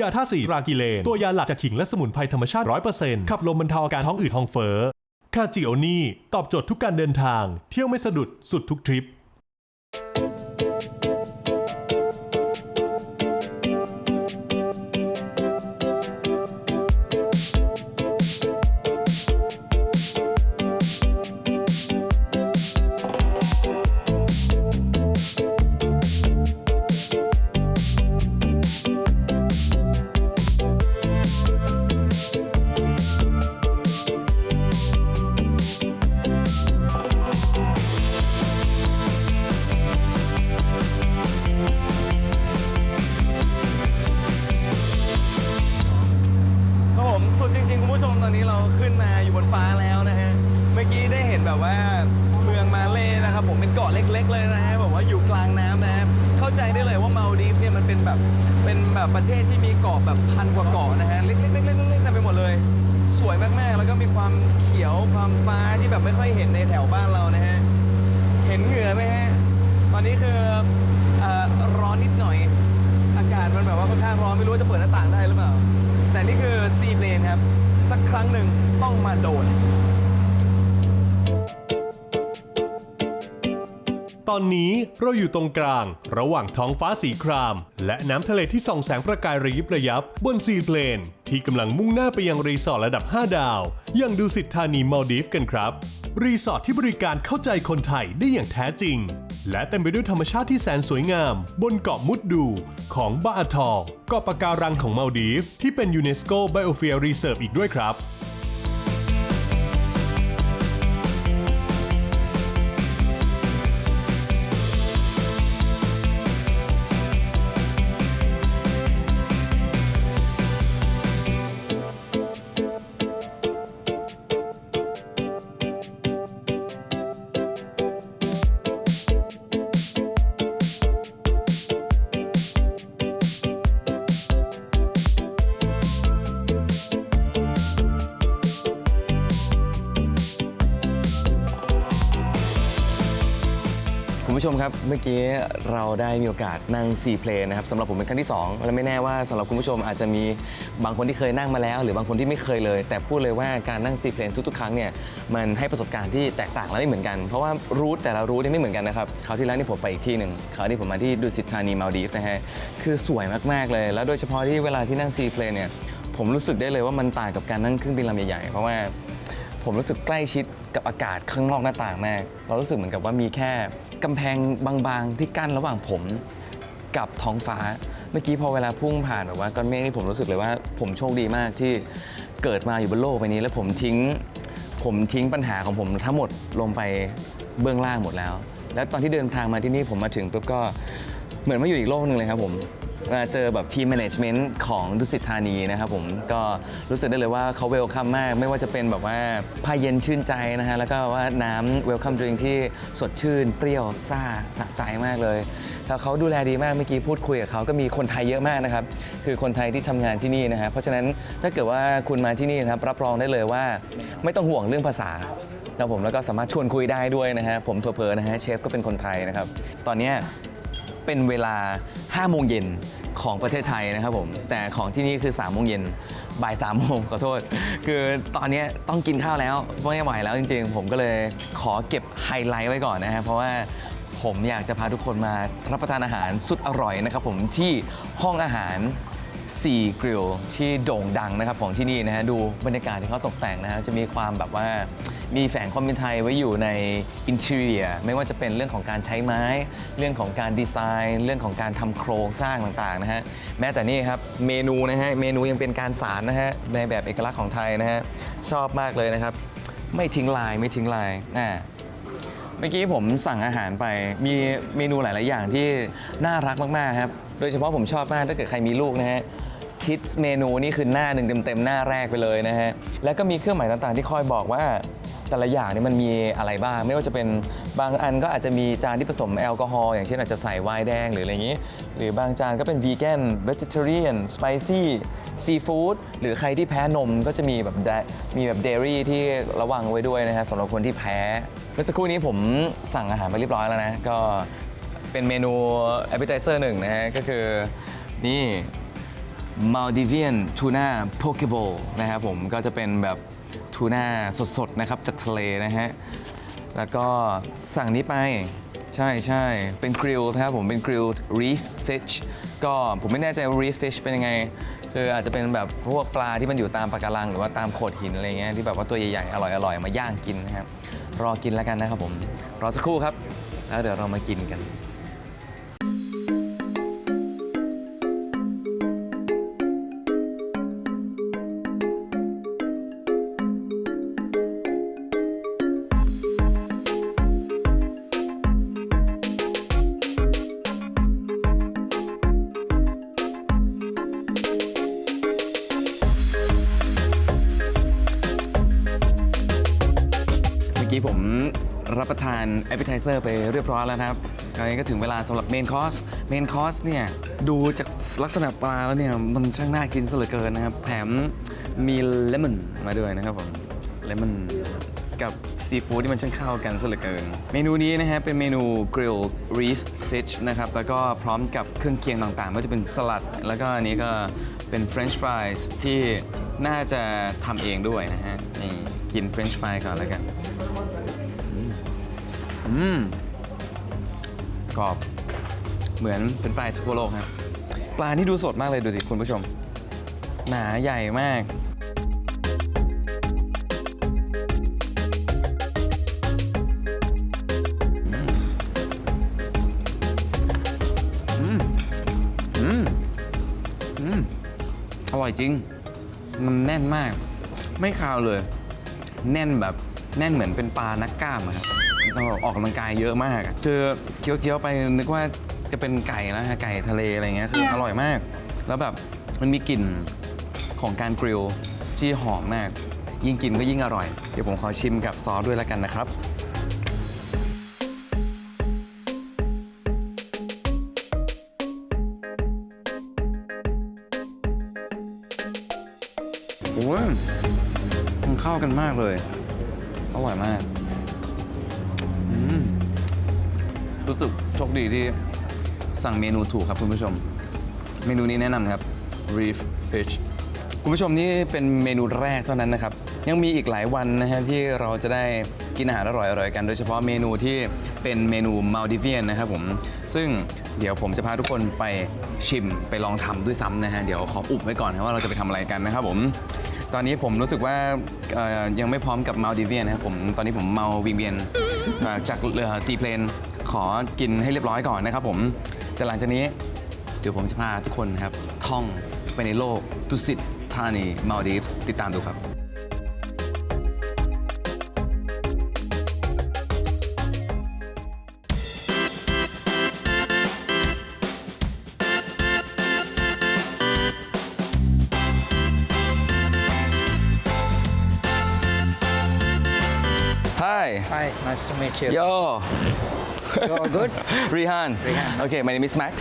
ยาท่าสีรากิเลน ตัวยาหลักจากขิงและสมุนไพรธรรมชาติ 100%ขับลมบรรเทาอาการท้องอืดท้องเฟ้อคาจิโอนี่ ตอบโจทย์ทุกการเดินทาง เที่ยวไม่สะดุดสุดทุกทริป แบบว่าเมืองมาเลนะครับ ผมเป็นเกาะเล็ก ๆ เลยนะฮะแบบว่าอยู่กลางน้ำนะครับเข้าใจได้เลยว่ามาลดีฟเนี่ยมันเป็นแบบเป็นแบบประเทศที่มีเกาะแบบพันกว่าเกาะนะฮะเล็กๆๆๆๆเต็มไปหมดเลย สวยมากๆ แล้วก็มีความเขียวความฟ้าที่แบบไม่ค่อยเห็นในแถวบ้านเรานะฮะเห็นเหงื่อไหมฮะตอนนี้คือเอ่อร้อนนิดหน่อย อากาศมันแบบว่าค่อนข้างร้อนไม่รู้ว่าจะเปิดหน้าต่างได้หรือเปล่า แต่นี่คือซีเพลนครับ สักครั้งหนึ่งต้องมาโดน อนนี้เราอยู่ตรงกลาง ระหว่างท้องฟ้าสีคราม และน้ำทะเลที่ส่องแสงประกายระยิบระยับบนซีเพลน ที่กำลังมุ่งหน้าไปยังรีสอร์ทระดับ 5 ดาวย่างดูสิทธานีมาลดีฟกันครับ รีสอร์ทที่บริการเข้าใจคนไทยได้อย่างแท้จริง และเต็มไปด้วยธรรมชาติที่แสนสวยงาม บนเกาะมุดดู ของบาอาทอเกาะปะการังของมาลดีฟที่เป็นยูเนสโกไบโอเฟียรีเซิร์ฟอีกด้วยครับ มครับ เมื่อกี้เราได้มีโอกาสนั่งซีเพลนนะครับสำหรับผมเป็นครั้งที่ 2 และไม่แน่ว่าสำหรับคุณผู้ชมอาจจะมีบางคนที่เคยนั่งมาแล้ว หรือบางคนที่ไม่เคยเลย แต่พูดเลยว่าการนั่งซีเพลนทุกๆ ครั้งเนี่ยมันให้ประสบการณ์ที่แตกต่างและไม่เหมือนกัน เพราะว่ารูทแต่ละรูทเนี่ยไม่เหมือนกันนะครับคราวที่แล้วนี่ผมไปอีกที่หนึ่งคราวนี้ผมมาที่ดุสิตธานีมาลดีฟนะฮะคือสวยมากๆเลย แล้วโดยเฉพาะที่เวลาที่นั่งซีเพลนเนี่ยผมรู้สึกได้เลยว่ามันต่างกับการนั่งเครื่องบินลำใหญ่ๆเพราะว่าผมรู้สึกใกล้ชิดกับอากาศข้างนอกหน้าต่างมาก เรารู้สึกเหมือนกับว่ามีแค่ กำแพงบางๆ ที่กั้นระหว่างผมกับท้องฟ้า เมื่อกี้พอเวลาพุ่งผ่านแบบว่าก้อนเมฆนี่ผมรู้สึกเลยว่า ผมโชคดีมากที่เกิดมาอยู่บนโลกใบนี้ แล้วผมทิ้งผมทิ้งปัญหาของผมทั้งหมดลงไปเบื้องล่างหมดแล้ว แล้วตอนที่เดินทางมาที่นี่ผมมาถึงปุ๊บก็เหมือนมาอยู่อีกโลกหนึ่งเลยครับผม เจอแบบทีมแมネจเมนต์ของดุสิตธานีนะครับผมก็รู้สึกได้เลยว่าเขาเวลคัมมาก ไม่ว่าจะเป็นแบบว่าผ้าเย็นชื่นใจนะฮะแล้วก็ว่าน้ำเวลคัมดริงที่สดชื่น เปรี้ยวซ่าสะใจมากเลยแล้วเขาดูแลดีมากเมื่อกี้พูดคุยกับเขาก็มีคนไทยเยอะมากนะครับคือคนไทยที่ทำงานที่นี่นะฮะเพราะฉะนั้นถ้าเกิดว่าคุณมาที่นี่นะครับรับรองได้เลยว่า ไม่ต้องห่วงเรื่องภาษาครับผมแล้วก็สามารถชวนคุยได้ด้วยนะฮะผมเพอๆนะฮะเชฟก็เป็นคนไทยนะครับ ตอนนี้ เป็นเวลา 5 โมงเย็นของประเทศไทยนะครับผม แต่ของที่นี่คือ 3 โมงเย็นบ่าย3โมงขอโทษ คือตอนนี้ต้องกินข้าวแล้วไม่ไหวแล้วจริงๆ ผมก็เลยขอเก็บไฮไลท์ไว้ก่อนนะฮะเพราะว่าผมอยากจะพาทุกคนมารับประทานอาหารสุดอร่อยนะครับผมที่ห้องอาหาร ซีกริลที่โด่งดังนะครับของที่นี่นะฮะดูบรรยากาศที่เขาตกแต่งนะฮะจะมีความแบบว่ามีแฝงความเป็นไทยไว้อยู่ในอินเท i รียไม่ว่าจะเป็นเรื่องของการใช้ไม้ เรื่องของการดีไซน์ เรื่องของการทำโครงสร้างต่างๆนะฮะแม้แต่นี่ครับเมนูนะฮะเมนูยังเป็นการสารนะฮะในแบบเอกลักษณ์ของไทยนะฮะชอบมากเลยนะครับ ไม่ทิ้งลายไม่ทิ้งลายอ่าเมื่อกี้ผมสั่งอาหารไปมีเมนูหลาย ๆ อย่างที่น่ารักมาก ๆ ครับ โดยเฉพาะผมชอบมากถ้าเกิดใครมีลูกนะฮะคิดเมนูนี่คือหน้าหนึ่งเต็มๆหน้าแรกไปเลยนะฮะ แล้วก็มีเครื่องหมายต่างๆ ที่คอยบอกว่าแต่ละอย่างนี่มันมีอะไรบ้าง ไม่ว่าจะเป็นบางอันก็อาจจะมีจานที่ผสมแอลกอฮอล์อย่างเช่นอาจจะใส่ไวน์แดงหรืออะไรอย่างนี้ หรือบางจานก็เป็นวีแกนเวจิเทเรียนสไปซี่ซีฟู้ดหรือใครที่แพ้นมก็จะมีแบบมีแบบเดรี่ที่ระวังไว้ด้วยนะฮะสำหรับคนที่แพ้ เมื่อสักครู่นี้ผมสั่งอาหารไปเรียบร้อยแล้วนะ ก็ เป็นเมนู appetizer หนึ่งนะฮะ ก็คือนี่ Maldivian Tuna Pokeball นะครับผมก็จะเป็นแบบทูน่าสดๆ นะครับ จากทะเลนะฮะ แล้วก็สั่งนี้ไปใช่ใช่เป็นกริลนะครับผมเป็นกริล reef fish ก็ผมไม่แน่ใจว่า reef fish เป็นยังไง คืออาจจะเป็นแบบพวกปลาที่มันอยู่ตามปะการัง หรือว่าตามโขดหินอะไรเงี้ยที่แบบว่าตัวใหญ่ๆ อร่อยๆ มาย่างกินนะครับรอกินแล้วกันนะครับผม รอสักครู่ครับ แล้วเดี๋ยวเรามากินกัน รับประทาน appetizer ไปเรียบร้อยแล้วนะครับคราวนี้ก็ถึงเวลาสำหรับเมนคอร์สเมนคอร์สเนี่ย ดูจากลักษณะปลาแล้วเนี่ย มันช่างน่ากินซะเหลือเกินนะครับ แถมมีเลมอนมาด้วยนะครับผมเลมอนกับซีฟู้ดที่มันช่างเข้ากันซะเหลือเกิน เมนูนี้นะฮะเป็นเมนู grill reef fish นะครับ แล้วก็พร้อมกับเครื่องเคียงต่างๆไม่ว่าจะเป็นสลัด แล้วก็อันนี้ก็เป็น french fries ที่น่าจะทำเองด้วยนะฮะ นี่กิน french fry ก่อนแล้วกัน อืมกรอบ เหมือนเป็นปลาทั่วโลกครับปลานี่ดูสดมากเลยดูดิคุณผู้ชม หนาใหญ่มากอืมอืมอืมอร่อยจริง มันแน่นมาก ไม่คาวเลย แน่นแบบ แน่นเหมือนเป็นปลานักกล้ามอะครับ ต้องออกกำลังกายเยอะมากอะเจอเคี้ยวๆไปนึกว่าจะเป็นไก่นะฮะไก่ทะเลอะไรเงี้ยคืออร่อยมาก แล้วแบบมันมีกลิ่นของการกริลที่หอมมาก ยิ่งกินก็ยิ่งอร่อย เดี๋ยวผมขอชิมกับซอสด้วยแล้วกันนะครับ โอ้ยมันเข้ากันมากเลย อร่อยมาก รู้สึกโชคดีที่สั่งเมนูถูกครับคุณผู้ชม เมนูนี้แนะนำครับ reef fish คุณผู้ชมนี่เป็นเมนูแรกเท่านั้นนะครับ ยังมีอีกหลายวันนะฮะที่เราจะได้กินอาหารอร่อยๆกัน โดยเฉพาะเมนูที่เป็นเมนูมาลดิเวียนนะครับผม ซึ่งเดี๋ยวผมจะพาทุกคนไปชิมไปลองทำด้วยซ้ำนะฮะ เดี๋ยวขออุบไว้ก่อนนะว่าเราจะไปทำอะไรกันนะครับผม ตอนนี้ผมรู้สึกว่าเอ่อยังไม่พร้อมกับมาลดิเวียนนะครับผม ตอนนี้ผมเมาวิงเวียนเอ่อจากเรือซีเพลน ขอกินให้เรียบร้อยก่อนนะครับผมแต่หลังจากนี้เดี๋ยวผมจะพาทุกคนนะครับท่องไปในโลกตุสิตธานีมาลดีฟส์ติดตามดูครับ Hi Hi, nice to meet you. Yo You all good? Rihan Rihan. Okay my name is Max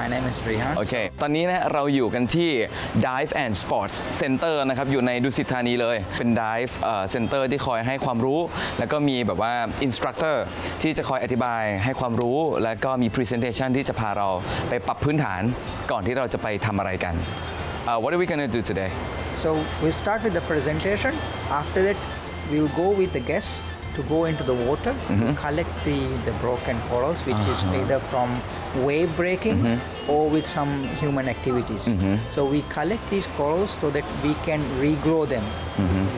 My name is Rihan. โอเค ตอนนี้นะเราอยู่กันที่ Dive and Sports Center นะครับ อยู่ในดุสิตธานีเลย เป็น Dive เอ่อ Center ที่คอยให้ความรู้ แล้วก็มีแบบว่า Instructor ที่จะคอยอธิบายให้ความรู้ แล้วก็มี Presentation ที่จะพาเราไปปรับพื้นฐานก่อนที่เราจะไปทำอะไรกัน Uh, what are we gonna do today So we start with the presentation. After that, we will go with the guests to go into the water to mm-hmm. collect the, the broken corals, which is uh-huh. either from wave breaking or with some human activities. So we collect these corals so that we can regrow them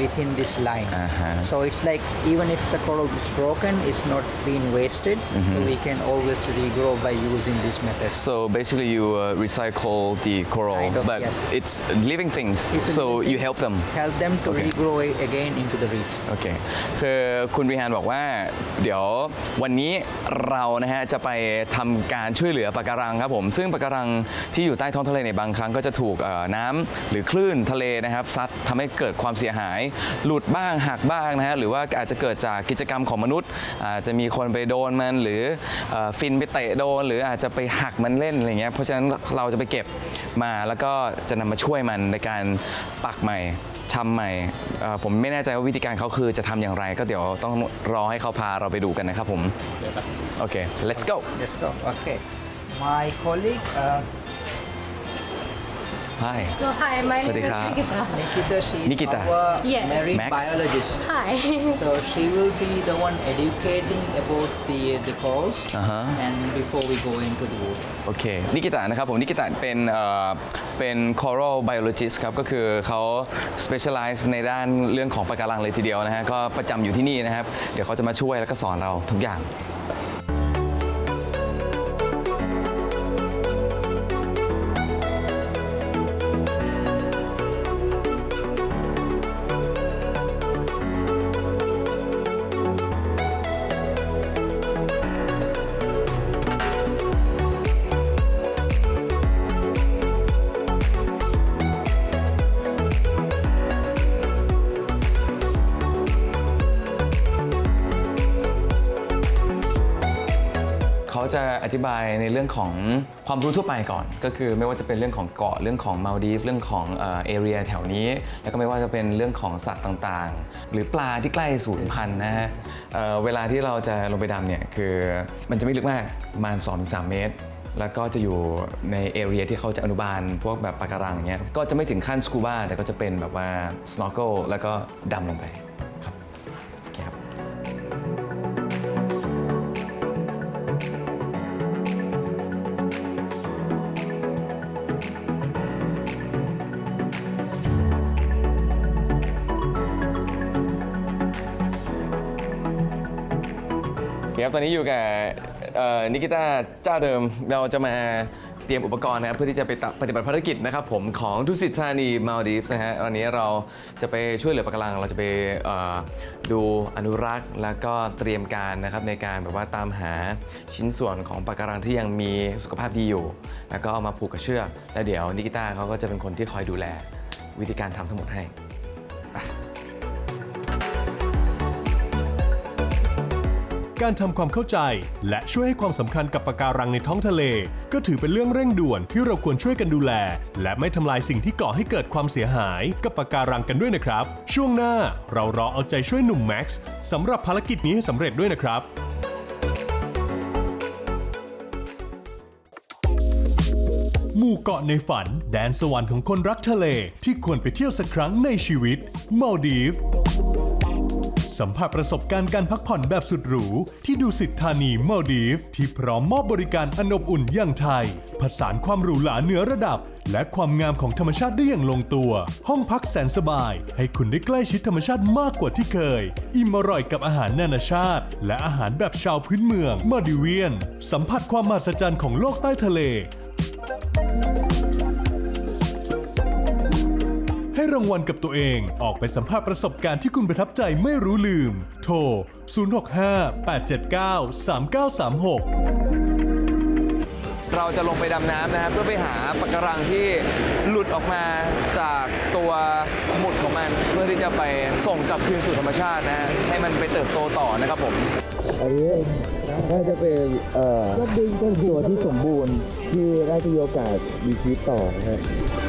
within this line. Uh-huh. So it's like even if the coral is broken, it's not being wasted. So we can always regrow by using this method. So basically you uh, recycle the coral Kind of, but yes. it's living things It's a so living you thing. help them help them to Okay. regrow a- again into the reef. โอเค คือคุณวิหารบอกว่า เดี๋ยววันนี้เรานะฮะจะไปทำการ ช่วยเหลือปะการังครับผม ซึ่งปะการังที่อยู่ใต้ท้องทะเลในบางครั้งก็จะถูกน้ำหรือคลื่นทะเลนะครับซัดทำให้เกิดความเสียหาย หลุดบ้างหักบ้างนะฮะหรือว่าอาจจะเกิดจากกิจกรรมของมนุษย์ อาจจะมีคนไปโดนมันหรือฟินไปเตะโดน หรืออาจจะไปหักมันเล่นอะไรเงี้ยเพราะฉะนั้นเราจะไปเก็บมาแล้วก็จะนำมาช่วยมันในการปักใหม่ ทำใหม่เอ่อผมไม่แน่ใจว่าวิธีการเขาคือจะทำอย่างไร ก็เดี๋ยวต้องรอให้เขาพาเราไปดูกันนะครับผม โอเค let's go Let's go. Okay. My colleague, uh, Hi So hi, my name is Sawadee krap. Nikita. Nikita, she is Nikita. our Yes. marine Max. biologist. Hi. So she will be the one educating about the the corals, Uh-huh. and before we go into the water. โอเค นิกิตะนะครับผม นิกิตะเป็นเอ่อเป็น coral biologist ครับ ก็คือเขา specialize ในด้านเรื่องของปะการังเลยทีเดียวนะฮะ ก็ประจำอยู่ที่นี่นะครับ เดี๋ยวเขาจะมาช่วยแล้วก็สอนเราทุกอย่าง ธิบายในเรื่องของความรู้ทั่วไปก่อน ก็คือไม่ว่าจะเป็นเรื่องของเกาะเรื่องของมาลดีฟเรื่องของเอเรียแถวนี้ แล้วก็ไม่ว่าจะเป็นเรื่องของสัตว์ต่างๆ หรือปลาที่ใกล้สูญพันธุ์นะฮะเเวลาที่เราจะลงไปดำเนี่ยคือมันจะไม่ลึกมากประมาณ2-3 เมตรแล้วก็จะอยู่ในเอเรียที่เขาจะอนุบาลพวกแบบปะการังอย่างเงี้ย ก็จะไม่ถึงขั้นสกูบ้าแต่ก็จะเป็นแบบว่า snorkel แล้วก็ดำลงไป ครับตอนนี้อยู่กับนิกิต้าเจ้าเดิมเราจะมาเตรียมอุปกรณ์นะครับเพื่อที่จะไปปฏิบัติภารกิจนะครับผมของดุสิตธานีมาลดีฟส์นะฮะวันนี้เราจะไปช่วยเหลือปะการัง เราจะไปดูอนุรักษ์ แล้วก็เตรียมการนะครับในการแบบว่าตามหาชิ้นส่วนของปะการังที่ยังมีสุขภาพดีอยู่ แล้วก็เอามาผูกกับเชือกแล้วเดี๋ยวนิกิต้าเขาก็จะเป็นคนที่คอยดูแลวิธีการทำทั้งหมดให้ การทำความเข้าใจ และช่วยให้ความสำคัญกับปะการังในท้องทะเล ก็ถือเป็นเรื่องเร่งด่วนที่เราควรช่วยกันดูแล และไม่ทำลายสิ่งที่ก่อให้เกิดความเสียหายกับปะการังกันด้วยนะครับ ช่วงหน้าเรารอเอาใจช่วยหนุ่มแม็กซ์สำหรับภารกิจนี้ให้สำเร็จด้วยนะครับหมู่เกาะในฝัน แดนสวรรค์ของคนรักทะเล ที่ควรไปเที่ยวสักครั้งในชีวิตมาลดีฟ สัมผัสประสบการณ์การพักผ่อนแบบสุดหรู ที่ดูสิทธานีมาดีฟที่พร้อมมอบบริการอนอบอุ่นอย่างไทย ผสานความหรูหราเหนือระดับ และความงามของธรรมชาติได้อย่างลงตัว ห้องพักแสนสบาย ให้คุณได้ใกล้ชิดธรรมชาติมากกว่าที่เคย อิ่มอร่อยกับอาหารนานาชาติ และอาหารแบบชาวพื้นเมืองมาดิเวียน สัมผัสความมหัศจรรย์ของโลกใต้ทะเล ให้รางวัลกับตัวเอง ออกไปสัมภาษณ์ประสบการณ์ที่คุณประทับใจไม่รู้ลืม โทร 065 879 3936เราจะลงไปดำน้ำนะครับเพื่อไปหาปะการังที่หลุดออกมาจากตัวหมุดของมัน เพื่อที่จะไปส่งกลับคืนสู่ธรรมชาตินะฮะให้มันไปเติบโตต่อนะครับผมอันนี้น่าจะเป็นเอ่อตัวที่สมบูรณ์ที่ได้จะมีโอกาสมีชีวิตต่อนะฮะ something